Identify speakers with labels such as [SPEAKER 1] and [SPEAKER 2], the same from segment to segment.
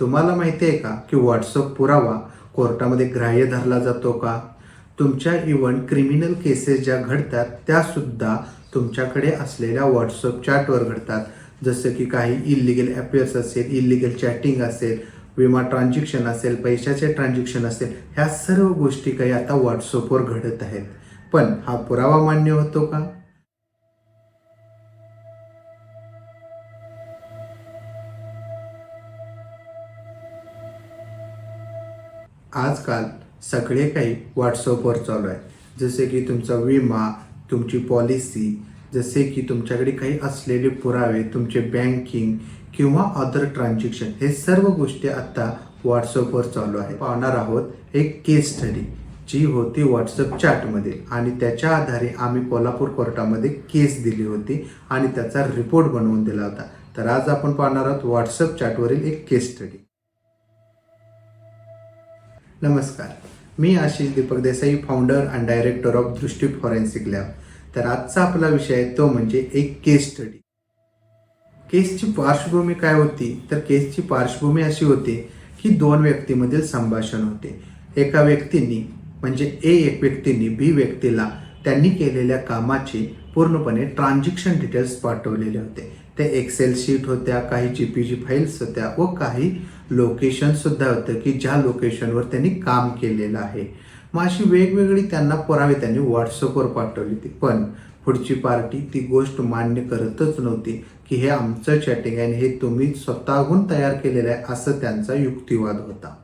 [SPEAKER 1] तुम्हाला माहिती आहे का की व्हॉट्सअप पुरावा कोर्टामध्ये ग्राह्य धरला जातो का? तुमच्या इव्हन क्रिमिनल केसेस ज्या घडतात त्यासुद्धा तुमच्याकडे असलेल्या व्हॉट्सअप चॅटवर घडतात. जसं की काही इलिगल अफेअर्स असेल इलिगल चॅटिंग असेल विमा ट्रान्झॅक्शन असेल पैशाचे ट्रान्झॅक्शन असेल ह्या सर्व गोष्टी काही आता व्हॉट्सअपवर घडत आहेत. पण हा पुरावा मान्य होतो का? आजकाल सगळे काही व्हॉट्सअपवर चालू आहे. जसे की तुमचा विमा तुमची पॉलिसी जसे की तुमच्याकडे काही असलेले पुरावे तुमचे बँकिंग किंवा अदर ट्रान्झॅक्शन हे सर्व गोष्टी आत्ता व्हॉट्सअपवर चालू आहे पाहणार आहोत एक केस स्टडी जी होती व्हॉट्सअप चॅटमध्ये आणि त्याच्या आधारे आम्ही कोल्हापूर कोर्टामध्ये केस दिली होती आणि त्याचा रिपोर्ट बनवून दिला होता. तर आज आपण पाहणार आहोत व्हॉट्सअप चॅटवरील एक केस स्टडी नमस्कार. मी Ashish Deepak Desai founder and director of Drishti forensic lab तर आजचा आपला विषय आहे तो म्हणजे एक केस स्टडी केसची पार्श्वभूमी काय होती? तर केसची पार्श्वभूमी अशी होती की दोन व्यक्तीमधील संभाषण होते. एका व्यक्तींनी म्हणजे ए एक व्यक्तींनी बी व्यक्तीला त्यांनी केलेल्या कामाचे पूर्णपणे ट्रान्झॅक्शन डिटेल्स पाठवलेले होते. ते एक्सेल शीट होत्या काही जी पी जी फाईल्स होत्या व काही लोकेशनसुद्धा होतं की ज्या लोकेशनवर त्यांनी काम केलेलं आहे. मग अशी वेगवेगळी त्यांना पुरावे त्यांनी व्हॉट्सअपवर पाठवली होती. पण पुढची पार्टी ती गोष्ट मान्य करतच नव्हती की हे आमचं चॅटिंग आहे आणि हे तुम्ही स्वतःहून तयार केलेलं आहे असं त्यांचा युक्तिवाद होता.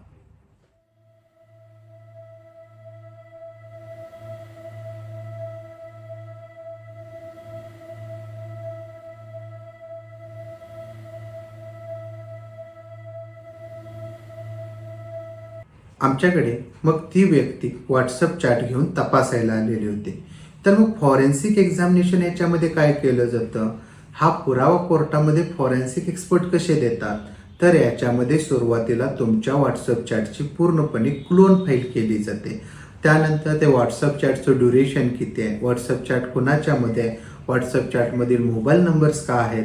[SPEAKER 1] आमच्याकडे मग ती व्यक्ती व्हॉट्सअप चॅट घेऊन तपासायला आलेली होती. तर मग फॉरेन्सिक एक्झामिनेशन याच्यामध्ये काय केलं जातं? हा पुरावा कोर्टामध्ये फॉरेन्सिक एक्सपर्ट कसे देतात? तर याच्यामध्ये सुरुवातीला तुमच्या व्हॉट्सअप चॅटची पूर्णपणे क्लोन फाईल केली जाते. त्यानंतर ते व्हॉट्सअप चॅटचं ड्युरेशन किती आहे? व्हॉट्सअप चॅट कुणाच्यामध्ये आहे? व्हॉट्सअप चॅटमधील मोबाईल नंबर्स का आहेत?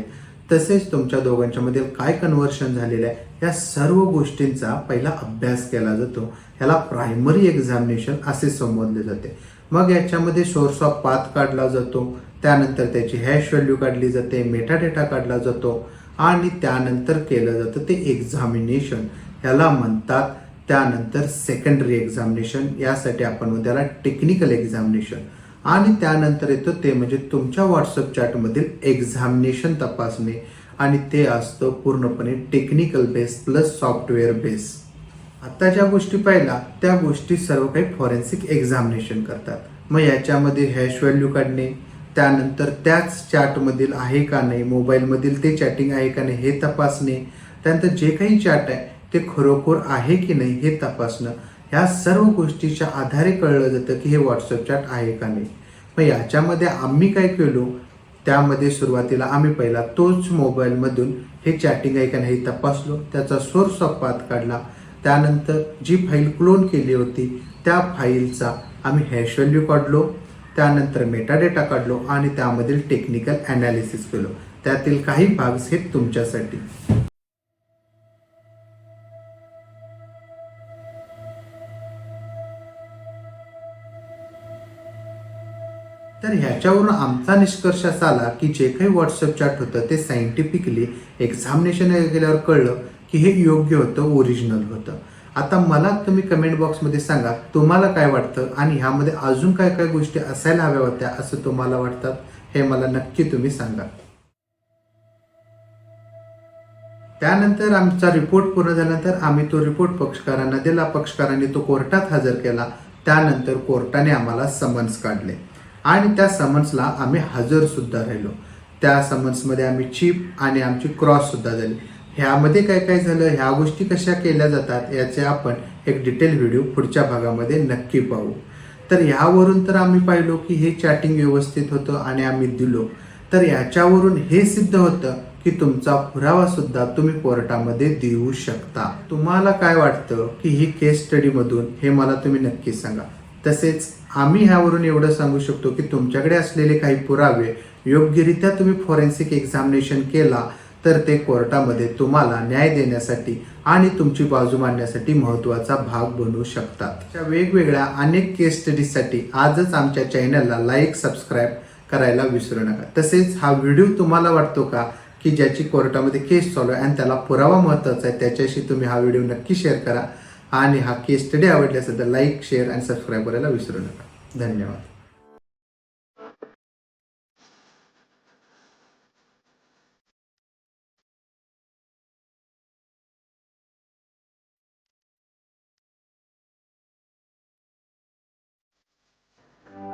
[SPEAKER 1] तसेच तुमच्या दोघांच्यामधील काय कन्व्हर्शन झालेलं आहे या सर्व गोष्टींचा पहिला अभ्यास केला जातो. ह्याला प्रायमरी एक्झामिनेशन असे संबोधले जाते. मग याच्यामध्ये सोर्स ऑफ पाथ काढला जातो. त्यानंतर त्याची हॅश व्हॅल्यू काढली जाते मेटाडेटा काढला जातो आणि त्यानंतर केलं जातं ते एक्झामिनेशन ह्याला म्हणतात त्यानंतर सेकंडरी एक्झामिनेशन यासाठी आपण त्याला टेक्निकल एक्झामिनेशन आणि त्यानंतर येतं ते म्हणजे तुमच्या व्हॉट्सअप चॅटमधील एक्झामिनेशन तपासणे आणि ते असतं पूर्णपणे technical base plus software base आता ज्या गोष्टी पाहिल्या त्या गोष्टी सर्व काही फॉरेन्सिक एक्झामिनेशन करतात. मग याच्यामध्ये हॅश व्हॅल्यू काढणे त्यानंतर त्याच चॅटमधील आहे का नाही मोबाईलमधील ते चॅटिंग आहे का नाही हे तपासणे त्यानंतर जे काही चॅट आहे ते खरोखर आहे की नाही हे तपासणं ह्या सर्व गोष्टीच्या आधारे कळलं जातं की हे व्हॉट्सअप चॅट आहे का नाही. मग याच्यामध्ये आम्ही काय केलो? त्यामध्ये सुरुवातीला आम्ही पहिला तोच मोबाईलमधून हे चॅटिंग आहे का नाही हे तपासलो. त्याचा सोर्स ऑफ पाथ काढला. त्यानंतर जी फाईल क्लोन केली होती त्या फाईलचा आम्ही हॅश व्हॅल्यू काढलो. त्यानंतर मेटा डेटा काढलो आणि त्यामधील टेक्निकल अनालिसिस केलो. त्यातील काही भाग हे तुमच्यासाठी. तर ह्याच्यावरून आमचा निष्कर्ष असा आला की जे काही व्हॉट्सअप चॅट होतं ते सायंटिफिकली एक्झामिनेशन गेल्यावर कळलं की हे योग्य होतं ओरिजिनल होतं. आता मला तुम्ही कमेंट बॉक्समध्ये सांगा तुम्हाला काय वाटतं? आणि ह्यामध्ये अजून काय काय गोष्टी असायला हव्या होत्या असं तुम्हाला वाटतात? हे मला नक्की तुम्ही सांगा. त्यानंतर आमचा रिपोर्ट पूर्ण झाल्यानंतर आम्ही तो रिपोर्ट पक्षकारांना दिला. पक्षकारांनी तो कोर्टात हजर केला. त्यानंतर कोर्टाने आम्हाला समन्स काढले. आणि त्या समन्सला आम्ही हजर सुद्धा राहिलो. त्या समन्समध्ये आम्ही चिप आणि आमची क्रॉस सुद्धा झाली. ह्यामध्ये काय काय झालं ह्या गोष्टी कशा केल्या जातात याचे आपण एक डिटेल व्हिडिओ पुढच्या भागामध्ये नक्की पाहू. तर ह्यावरून तर आम्ही पाहिलो की हे चॅटिंग व्यवस्थित होतं आणि आम्ही दिलो. तर याच्यावरून हे सिद्ध होतं की तुमचा पुरावा सुद्धा तुम्ही कोर्टामध्ये देऊ शकता. तुम्हाला काय वाटतं की ही केस स्टडीमधून हे मला तुम्ही नक्की सांगा. तसेच आम्ही ह्यावरून एवढं सांगू शकतो की तुमच्याकडे असलेले काही पुरावे योग्यरित्या तुम्ही फॉरेन्सिक एक्झामिनेशन केला तर ते कोर्टामध्ये तुम्हाला न्याय देण्यासाठी आणि तुमची बाजू मांडण्यासाठी महत्त्वाचा भाग बनू शकतात. अशा वेगवेगळ्या अनेक केस स्टडीजसाठी आजच आमच्या चॅनलला लाईक सबस्क्राईब करायला विसरू नका. तसेच हा व्हिडिओ तुम्हाला वाटतो का की ज्याची कोर्टामध्ये केस चालू आहे आणि त्याला पुरावा महत्त्वाचा आहे त्याच्याशी तुम्ही हा व्हिडिओ नक्की शेअर करा. आणि हा केस स्टडी आवडली असेल तर लाईक शेअर आणि सबस्क्राईब करायला विसरू नका. धन्यवाद.